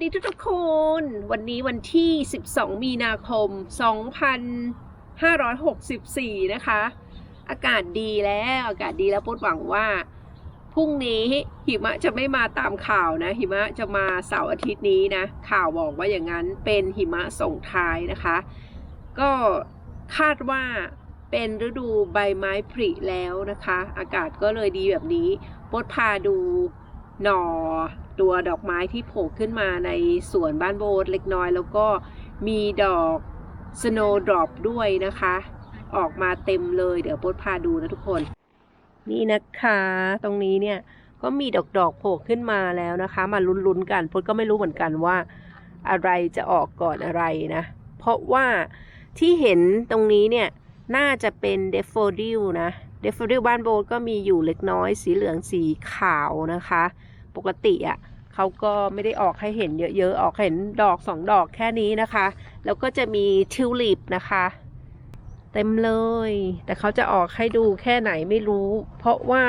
วัสดีทุกๆคน วันนี้วันที่ 12 มีนาคม 2564 นะคะ อากาศดีแล้ว อากาศดีแล้วพูดหวังว่า พรุ่งนี้หิมะจะไม่มาตามข่าวนะ หิมะจะมาเสาร์อาทิตย์นี้นะ ข่าวบอกว่าอย่างนั้นเป็นหิมะส่งท้ายนะคะ ก็คาดว่าเป็นฤดูใบไม้ผลิแล้วนะคะ อากาศก็เลยดีแบบนี้ปดพาดูหน่อ ตัวดอกไม้ที่โผล่ขึ้นมาในสวนบ้านโบสเล็กน้อย แล้วก็มีดอก snowdrop ด้วยนะคะ ออกมาเต็มเลยเดี๋ยวปดพาดูนะทุกคน นี่นะคะ ตรงนี้เนี่ยก็มีดอกดอกโผล่ขึ้นมาแล้วนะคะ มาลุ้นๆกันพดก็ไม่รู้เหมือนกันว่า อะไรจะออกก่อนอะไรนะ เพราะว่าที่เห็นตรงนี้เนี่ยน่าจะเป็นเดฟโฟดิลนะเดฟโฟดิลบ้านโบทก็มีอยู่เล็กน้อยสีเหลืองสีขาวนะคะ ปกติอะ่ะ เขาก็ไม่ได้ออกให้เห็นเยอะๆ ออกเห็นดอกสองดอกแค่นี้นะคะ แล้วก็จะมีทิวลิปนะคะ เต็มเลย แต่เขาจะออกให้ดูแค่ไหนไม่รู้ เพราะว่า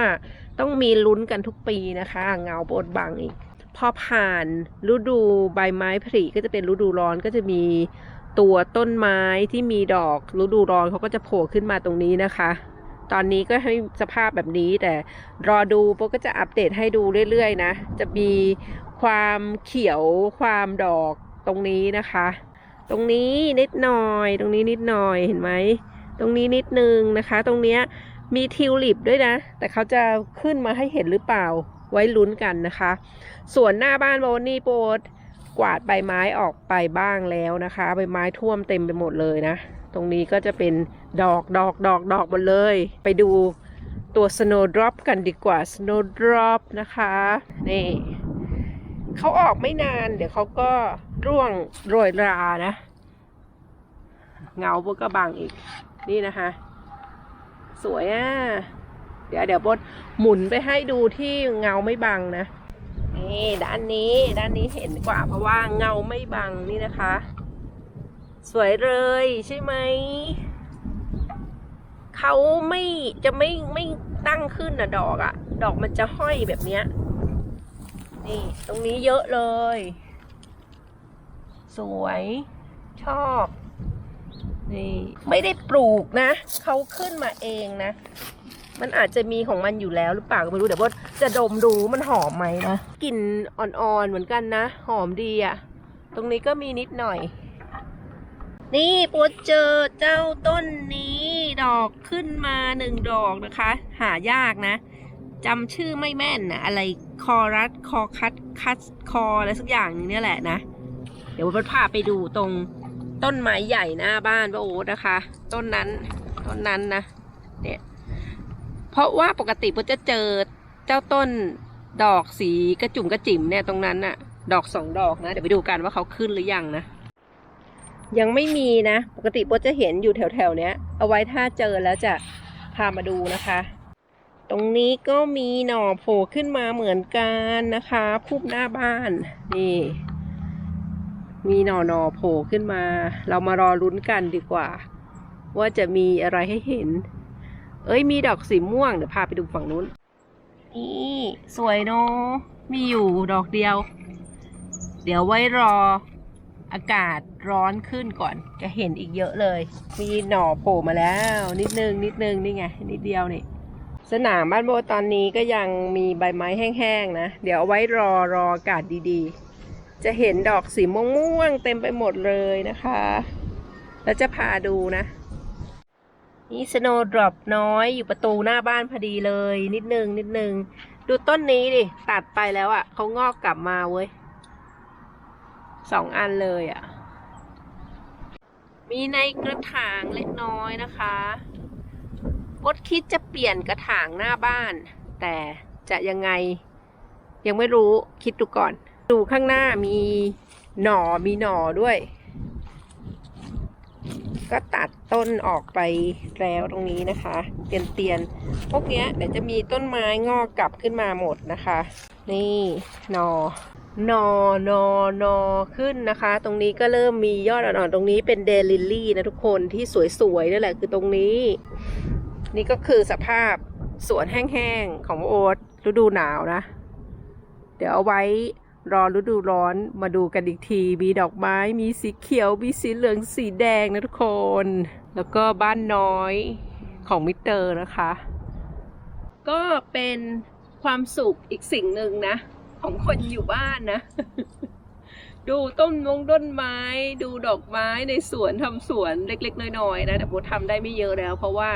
ต้องมีลุ้นกันทุกปีนะคะ เงาบดบังอีก พอผ่านฤดูใบไม้ผลิก็จะเป็นฤดูร้อนก็จะมีตัวต้นไม้ที่มีดอกฤดูร้อนเขาก็จะโผล่ขึ้นมาตรงนี้นะคะ ตอนนี้ก็ให้สภาพแบบนี้แต่รอดูโปก็จะอัปเดตให้ดูเรื่อยๆนะ จะมีความเขียวความดอกตรงนี้นะคะ ตรงนี้นิดหน่อย ตรงนี้นิดหน่อยเห็นไหม ตรงนี้นิดนึงนะคะ ตรงเนี้ยมีทิวลิปด้วยนะ แต่เขาจะขึ้นมาให้เห็นหรือเปล่าไว้ลุ้นกันนะคะ ส่วนหน้าบ้านโบนี่โปดกวาดใบไม้ออกไปบ้างแล้วนะคะ ใบไม้ท่วมเต็มไปหมดเลยนะ ตรงนี้ก็จะเป็นดอกดอกดอกดอกหมดเลย ไปดูตัว snowdrop กันดีกว่า snowdrop นะคะ นี่เขาออกไม่นาน เดี๋ยวเขาก็ร่วงโรยรานะ เงาพวกก็บังอีก นี่นะคะ สวยอะ เดี๋ยวเดี๋ยวบดหมุนไปให้ดูที่เงาไม่บังนะ นี่ด้านนี้ด้านนี้เห็นกว่าเพราะว่าเงาไม่บังนี่นะคะ สวยเลยใช่ไหม เขาไม่จะไม่ไม่ตั้งขึ้นนะดอกอะดอกมันจะห้อยแบบเนี้ย นี่ ตรงนี้เยอะเลย สวย ชอบ นี่ ไม่ได้ปลูกนะ เขาขึ้นมาเองนะ มันอาจจะมีของมันอยู่แล้วหรือเปล่าก็ไม่รู้เดี๋ยวว่าจะดมดูมันหอมไหมนะ กลิ่นอ่อนๆเหมือนกันนะ หอมดีอะตรงนี้ก็มีนิดหน่อย นี่ปวดเจอเจ้าต้นนี้ดอกขึ้นมาหนึ่งดอกนะคะ หายากนะจำชื่อไม่แม่นนะอะไรคอรัสคอคัดคัสคออะไรสักอย่างนึงเนี่ยแหละนะ เดี๋ยววันพาไปดูตรงต้นไม้ใหญ่หน้าบ้านป้าโอ๊ตนะคะ ต้นนั้นต้นนั้นนะเนี่ยเพราะว่าปกติผมจะเจอเจ้าต้นดอกสีกระจุ่มกระจิ๋มเนี่ยตรงนั้นน่ะ ดอกสองดอกนะ เดี๋ยวไปดูกันว่าเขาขึ้นหรือยังนะ ยังไม่มีนะ ปกติโปจะเห็นอยู่แถวๆเนี้ย เอาไว้ถ้าเจอแล้วจะพามาดูนะคะ ตรงนี้ก็มีหน่อโผล่ขึ้นมาเหมือนกันนะคะคูบหน้าบ้านนี่มีหน่อหน่อโผล่ขึ้นมา เรามารอลุ้นกันดีกว่า ว่าจะมีอะไรให้เห็น เอ้ยมีดอกสีม่วงเดี๋ยวพาไปดูฝั่งนู้น นี่สวยเนาะมีอยู่ดอกเดียว เดี๋ยวไว้รอ อากาศร้อนขึ้นก่อนจะเห็นอีกเยอะเลย มีหน่อโผล่มาแล้ว นิดนึงนิดนึงนี่ไงนิดเดียวนี่สนามบ้านโบตอนนี้ก็ยังมีใบไม้แห้งๆนะ เดี๋ยวเอาไว้รอรออากาศดีๆ จะเห็นดอกสีม่วงๆเต็มไปหมดเลยนะคะ แล้วจะพาดูนะ นี่สโนว์ดรอปน้อยอยู่ประตูหน้าบ้านพอดีเลย นิดนึงนิดนึง ดูต้นนี้ดิ ตัดไปแล้วอะ่ะเขางอกกลับมาเว้ย สองอันเลยอะ่ะ มีในกระถางเล็กน้อยนะคะกดคิดจะเปลี่ยนกระถางหน้าบ้าน แต่จะยังไงยังไม่รู้คิดดูก่อน ดูข้างหน้ามีหน่อมีหน่อด้วย ก็ตัดต้นออกไปแล้วตรงนี้นะคะ เตียนเตียนพวกเนี้ยเดี๋ยวจะมีต้นไม้งอกกลับขึ้นมาหมดนะคะ นี่หนอ นอนอนอขึ้นนะคะ ตรงนี้ก็เริ่มมียอดอ่อนๆตรงนี้เป็นเดลิลลี่นะทุกคนที่สวยๆนั่นแหละคือตรงนี้ นี่ก็คือสภาพสวนแห้งๆของโอ๊ตฤดูหนาวนะ เดี๋ยวเอาไว้รอฤดูร้อนมาดูกันอีกที มีดอกไม้มีสีเขียว มีสีเหลืองสีแดงนะทุกคน แล้วก็บ้านน้อยของมิสเตอร์นะคะ ก็เป็นความสุขอีกสิ่งหนึ่งนะ ของคนอยู่บ้านนะ ดูต้นมงต้นไม้ ดูดอกไม้ในสวนทำสวนเล็ก ๆ น้อยๆนะแต่โบทำได้ไม่เยอะแล้ว เพราะว่า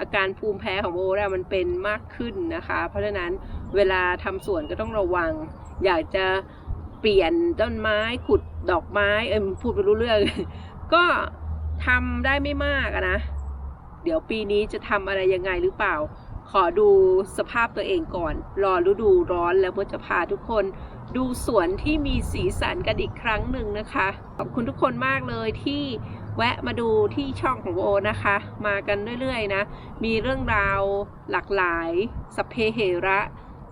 อาการภูมิแพ้ของโบเนี่ยมันเป็นมากขึ้นนะคะ เพราะฉะนั้นเวลาทำสวนก็ต้องระวัง อยากจะเปลี่ยนต้นไม้ขุดดอกไม้เอ็มพูดไปรู้เรื่อง ก็ทำได้ไม่มากนะ เดี๋ยวปีนี้จะทำอะไรยังไงหรือเปล่า ขอดูสภาพตัวเองก่อน รอฤดูร้อนแล้วโบจะพาทุกคนดูสวนที่มีสีสันกันอีกครั้งหนึ่งนะคะ ขอบคุณทุกคนมากเลยที่แวะมาดูที่ช่องของโอนะคะ มากันเรื่อยๆนะ มีเรื่องราวหลากหลายสัพเพเหระ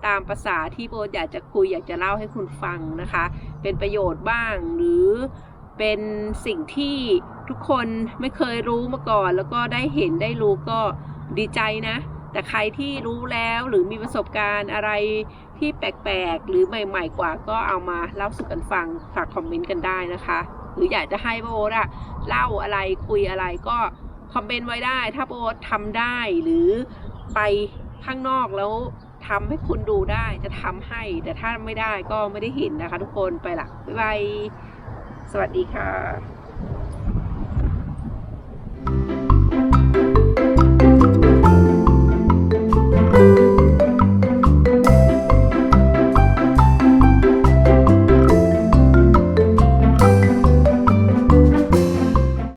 ตามภาษาที่โบอยากจะคุยอยากจะเล่าให้คุณฟังนะคะ เป็นประโยชน์บ้างหรือเป็นสิ่งที่ทุกคนไม่เคยรู้มาก่อน แล้วก็ได้เห็นได้รู้ก็ดีใจนะ แต่ใครที่รู้แล้วหรือมีประสบการณ์อะไรที่แปลกๆ หรือใหม่ๆกว่าก็เอามาเล่าสู่กันฟังฝากคอมเมนต์กันได้นะคะ หรืออยากจะให้โบทอะเล่าอะไรคุยอะไรก็คอมเมนต์ไว้ได้ ถ้าโบททำได้หรือไปข้างนอกแล้วทำให้คุณดูได้จะทำให้ แต่ถ้าไม่ได้ก็ไม่ได้เห็นนะคะ ทุกคนไปละบ๊ายบายสวัสดีค่ะ